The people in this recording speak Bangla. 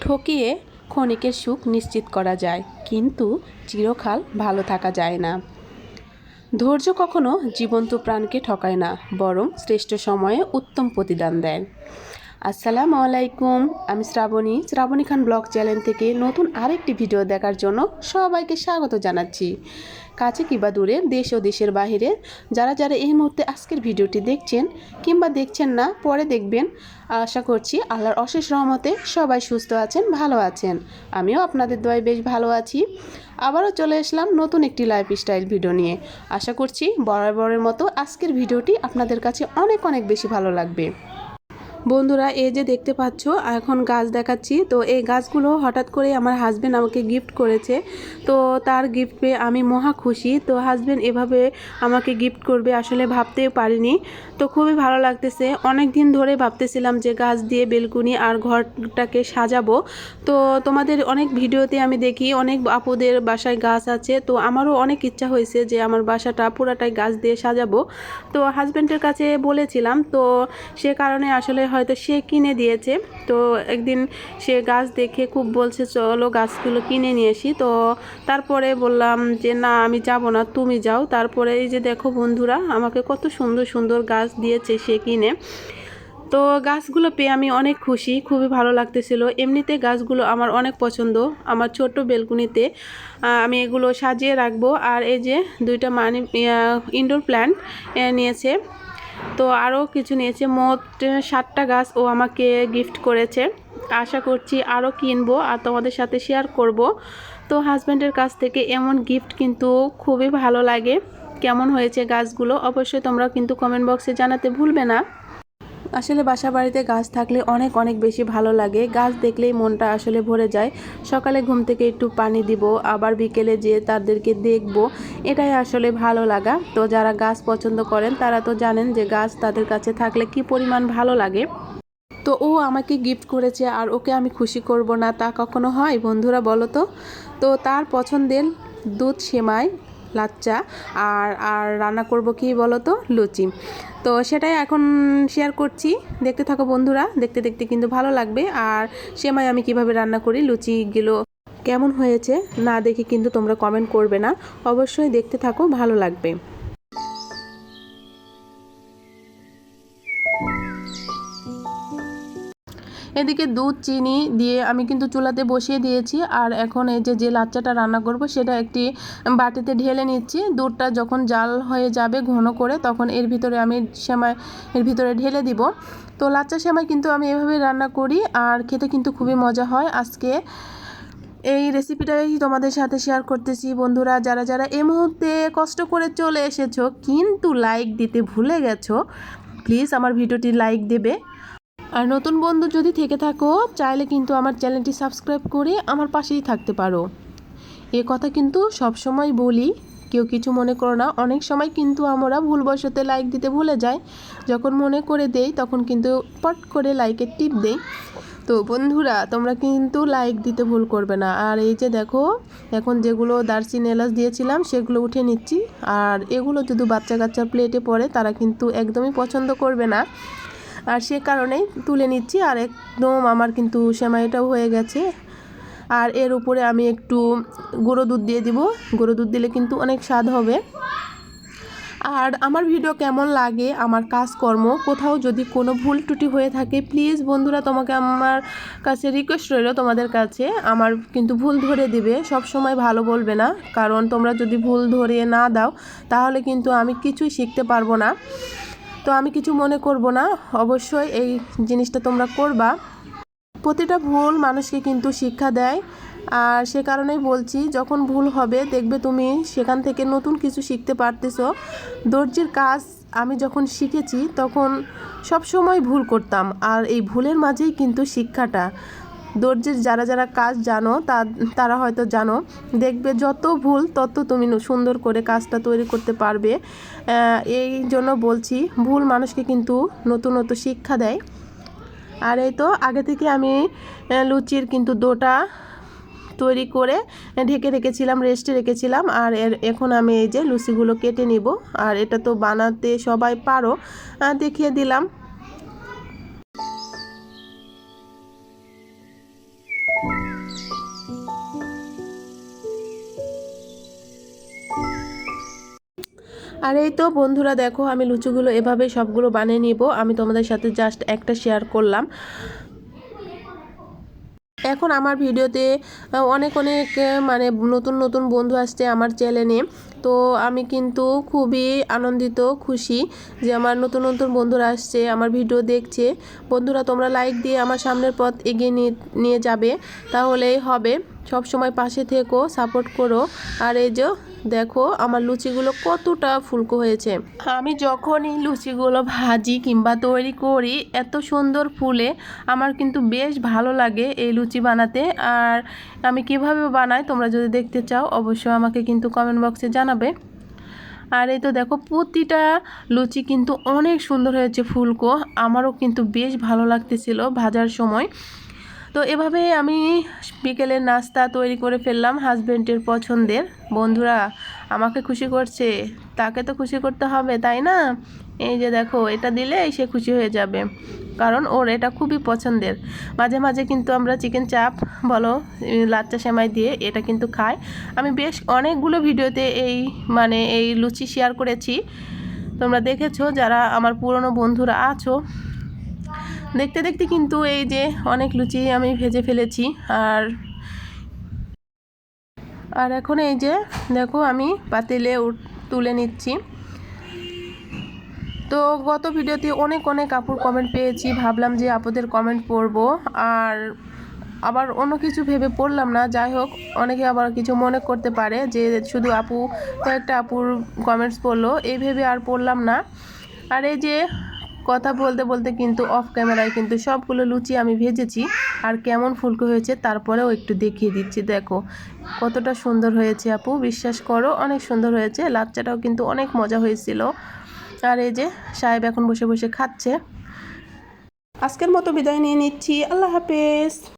ঠকিয়ে ক্ষণিকের সুখ নিশ্চিত করা যায়, কিন্তু চিরকাল ভালো থাকা যায় না। ধৈর্য কখনো জীবন্ত প্রাণকে ঠকায় না, বরং শ্রেষ্ঠ সময়ে উত্তম প্রতিদান দেয়। আসসালামু আলাইকুম, আমি শ্রাবণী শ্রাবণী খান ব্লগ চ্যানেল থেকে নতুন আরেকটি ভিডিও দেখার জন্য সবাইকে স্বাগত জানাচ্ছি। কাছে কিংবা দূরে, দেশ ও দেশের বাইরে যারা যারা এই মুহূর্তে আজকের ভিডিওটি দেখছেন কিংবা দেখছেন না, পরে দেখবেন। আশা করছি আল্লাহর অশেষ রহমতে সবাই সুস্থ আছেন, ভালো আছেন। আমিও আপনাদের দোয়ায় বেশ ভালো আছি। আবারও চলে আসলাম নতুন একটি লাইফস্টাইল ভিডিও নিয়ে। আশা করছি বরাবরের মতো আজকের ভিডিওটি আপনাদের কাছে অনেক অনেক বেশি ভালো লাগবে। বন্ধুরা, এই যে দেখতে পাচ্ছ, এখন গাছ দেখাচ্ছি। তো এই গাছগুলো হঠাৎ করে আমার হাজব্যান্ড আমাকে গিফট করেছে। তো তার গিফট পেয়ে আমি মহা খুশি। তো হাজব্যান্ড এভাবে আমাকে গিফট করবে আসলে ভাবতেও পারিনি। তো খুবই ভালো লাগতেছে। অনেক দিন ধরে ভাবতেছিলাম যে গাছ দিয়ে বেলকুনি আর ঘরটাকে সাজাবো। তো তোমাদের অনেক ভিডিওতে আমি দেখি, অনেক আপুদের বাসায় গাছ আছে। তো আমারও অনেক ইচ্ছা হয়েছে যে আমার বাসাটা পুরাটাই গাছ দিয়ে সাজাবো। তো হাজব্যান্ডের কাছে বলেছিলাম। তো সে কারণে আসলে হয়তো সে কিনে দিয়েছে। তো একদিন সে গাছ দেখে খুব বলছে, চলো গাছগুলো কিনে নিয়ে আসি। তো তারপরে বললাম যে, না, আমি যাব না, তুমি যাও। তারপরে এই যে দেখো বন্ধুরা, আমাকে কত সুন্দর সুন্দর গাছ দিয়েছে সে কিনে। তো গাছগুলো পেয়ে আমি অনেক খুশি, খুবই ভালো লাগতেছিল। এমনিতে গাছগুলো আমার অনেক পছন্দ, আমার ছোট বেলকুনিতে। আমি এগুলো সাজিয়ে রাখব। আর এই যে দুইটা মানি ইনডোর প্ল্যান্ট নিয়েছে। তো আরও কিছু নিয়েছে। মোট সাতটা গাছ ও আমাকে গিফট করেছে। আশা করছি আরও কিনবো আর তোমাদের সাথে শেয়ার করব। তো হাজব্যান্ডের কাছ থেকে এমন গিফট কিন্তু খুবই ভালো লাগে। কেমন হয়েছে গাছগুলো অবশ্যই তোমরা কিন্তু কমেন্ট বক্সে জানাতে ভুলবে না। আসলে বাসা বাড়িতে গাছ থাকলে অনেক অনেক বেশি ভালো লাগে। গাছ দেখলেই মনটা আসলে ভরে যায়। সকালে ঘুম থেকে একটু পানি দিব, আবার বিকেলে যেয়ে তাদেরকে দেখব। এটাই আসলে ভালো লাগা। তো যারা গাছ পছন্দ করেন, তারা তো জানেন যে গাছ তাদের কাছে থাকলে কি পরিমাণ ভালো লাগে। তো ও আমাকে গিফট করেছে, আর ওকে আমি খুশি করব না, তা কখনো হয়? বন্ধুরা, বলো তো। তো তার পছন্দের দুধ সেমাই লাচ্চা আর আর রান্না করব কি বলো তো লুচি। তো সেটাই এখন শেয়ার করছি। দেখতে থাকো বন্ধুরা। দেখতে দেখতে কিন্তু ভালো লাগবে। আর সেমাই আমি কীভাবে রান্না করি, লুচিগুলো কেমন হয়েছে, না দেখে কিন্তু তোমরা কমেন্ট করবে না। অবশ্যই দেখতে থাকো, ভালো লাগবে। এদিকে দুধ, চিনি দিয়ে আমি কিন্তু চুলাতে বসিয়ে দিয়েছি। আর এখন এই যে যে লাচ্চাটা রান্না করব, সেটা একটি বাটিতে ঢেলে নিচ্ছি। দুধটা যখন জাল হয়ে যাবে ঘন করে, তখন এর ভিতরে আমি সেমাই, এর ভিতরে ঢেলে দিব। তো লাচ্চা সেমাই কিন্তু আমি এভাবে রান্না করি, আর খেতে কিন্তু খুবই মজা হয়। আজকে এই রেসিপিটাই তোমাদের সাথে শেয়ার করতেছি। বন্ধুরা, যারা যারা এই মুহূর্তে কষ্ট করে চলে এসেছ, কিন্তু লাইক দিতে ভুলে গেছো, প্লিজ আমার ভিডিওটি লাইক দেবে। আর নতুন বন্ধু যদি থেকে থাকো, চাইলে কিন্তু আমার চ্যানেলটি সাবস্ক্রাইব করে আমার পাশেই থাকতে পারো। এ কথা কিন্তু সব সময় বলি। কেউ কিছু মনে করো না। অনেক সময় কিন্তু আমরা ভুলবশতে লাইক দিতে ভুলে যাই। যখন মনে করে দেই, তখন কিন্তু পট করে লাইকের টিপ দেই। তো বন্ধুরা, তোমরা কিন্তু লাইক দিতে ভুল করবে না। আর এই যে দেখো, এখন যেগুলো দারচিনি এলাচ দিয়েছিলাম, সেগুলো উঠে নিচ্ছি। আর এগুলো যদি বাচ্চা কাচ্চা প্লেটে পড়ে, তারা কিন্তু একদমই পছন্দ করবে না। আর সে কারণেই তুলে নিচ্ছি। আর একদম আমার কিন্তু সেমাইটাও হয়ে গেছে। আর এর উপরে আমি একটু গুঁড়ো দুধ দিয়ে দিব। গুঁড়ো দুধ দিলে কিন্তু অনেক স্বাদ হবে। আর আমার ভিডিও কেমন লাগে, আমার কাজকর্ম, কোথাও যদি কোনো ভুল ত্রুটি হয়ে থাকে প্লিজ বন্ধুরা তোমাকে আমার কাছে রিকোয়েস্ট রইল তোমাদের কাছে। আমার কিন্তু ভুল ধরে দিবে, সব সময় ভালো বলবে না। কারণ তোমরা যদি ভুল ধরে না দাও, তাহলে কিন্তু আমি কিছুই শিখতে পারব না। তো আমি কিছু মনে করব না। অবশ্যই এই জিনিসটা তোমরা করবা। প্রতিটা ভুল মানুষকে কিন্তু শিক্ষা দেয়। আর সে কারণেই বলছি, যখন ভুল হবে, দেখবে তুমি সেখান থেকে নতুন কিছু শিখতে পারতেছো। দর্জির কাজ আমি যখন শিখেছি, তখন সব সময় ভুল করতাম। আর এই ভুলের মাঝেই কিন্তু শিক্ষাটা। দর্জির যারা যারা কাজ জানো, তা, তারা হয়তো জানো, দেখবে যত ভুল তত তুমি সুন্দর করে কাজটা তৈরি করতে পারবে। এই জন্য বলছি, ভুল মানুষকে কিন্তু নতুন নতুন শিক্ষা দেয়। আর এই তো, আগে থেকে আমি লুচির কিন্তু দোটা তৈরি করে ঢেকে রেখেছিলাম, রেস্টে রেখেছিলাম, আর এখন আমি এই যে লুচিগুলো কেটে নিব। আর এটা তো বানাতে সবাই পারো। দেখিয়ে দিলাম। আর এই তো বন্ধুরা দেখো, আমি লুচিগুলো এভাবে সবগুলো বানিয়ে নিব। আমি তোমাদের সাথে জাস্ট একটা শেয়ার করলাম। এখন আমার ভিডিওতে অনেক অনেক মানে নতুন নতুন বন্ধু আসছে আমার চ্যানেলে। তো আমি কিন্তু খুবই আনন্দিত, খুশি যে আমার নতুন নতুন বন্ধুরা আসছে, আমার ভিডিও দেখছে। বন্ধুরা, তোমরা লাইক দিয়ে আমার সামনের পথ এগিয়ে নিয়ে যাবে। তাহলেই হবে। সব সময় পাশে থেকো সাপোর্ট করো। আর এই যে দেখো, আমার লুচিগুলো কতটা ফুলকো হয়েছে। আমি যখনই লুচিগুলো ভাজি কিংবা তৈরি করি, এত সুন্দর ফুলে আমার কিন্তু বেশ ভালো লাগে এই লুচি বানাতে। আর আমি কীভাবে বানাই তোমরা যদি দেখতে চাও, অবশ্যই আমাকে কিন্তু কমেন্ট বক্সে জানাবে। আর এই তো দেখো, প্রতিটা লুচি কিন্তু অনেক সুন্দর হয়েছে ফুলকো। আমারও কিন্তু বেশ ভালো লাগতেছিল ভাজার সময়। তো এভাবে আমি বিকেলের নাস্তা তৈরি করে ফেললাম হাজব্যান্ডের পছন্দের। বন্ধুরা, আমাকে খুশি করছে। তাকে তো খুশি করতে হবে, তাই না? এই যে দেখো, এটা দিলে সে খুশি হয়ে যাবে। কারণ ওর এটা খুবই পছন্দের। মাঝে মাঝে কিন্তু আমরা চিকেন চাপ, বলো, লাচ্চা সেমাই দিয়ে এটা কিন্তু খাই। আমি বেশ অনেকগুলো ভিডিওতে এই মানে এই লুচি শেয়ার করেছি। তোমরা দেখেছ যারা আমার পুরনো বন্ধুরা আছো দেখতে দেখতে কিন্তু এই যে অনেক লুচি আমি ভেজে ফেলেছি আর আর এখন এই যে দেখো আমি পাতিলে তুলে নিচ্ছি। তো গত ভিডিওতে অনেক অনেক আপুর কমেন্ট পেয়েছি, ভাবলাম যে আপুদের কমেন্ট পড়ব আর আবার অন্য কিছু ভেবে পড়লাম না। যাই হোক, অনেকে আবার কিছু মনে করতে পারে যে শুধু আপু, কয়েকটা আপুর কমেন্টস পড়ল, এই ভেবে আর পড়লাম না। আর এই যে কথা বলতে বলতে কিন্তু অফ ক্যামেরায় কিন্তু সবগুলো লুচি আমি ভেজেছি। আর কেমন ফুলকো হয়েছে তারপরেও একটু দেখিয়ে দিচ্ছি, দেখো। কতটা সুন্দর হয়েছে আপু, বিশ্বাস করো, অনেক সুন্দর হয়েছে। লাচ্চাটাও কিন্তু অনেক মজা হয়েছিল। আর এই যে সাহেব এখন বসে বসে খাচ্ছে। আজকের মতো বিদায় নিয়ে নিচ্ছি। আল্লাহ হাফেজ।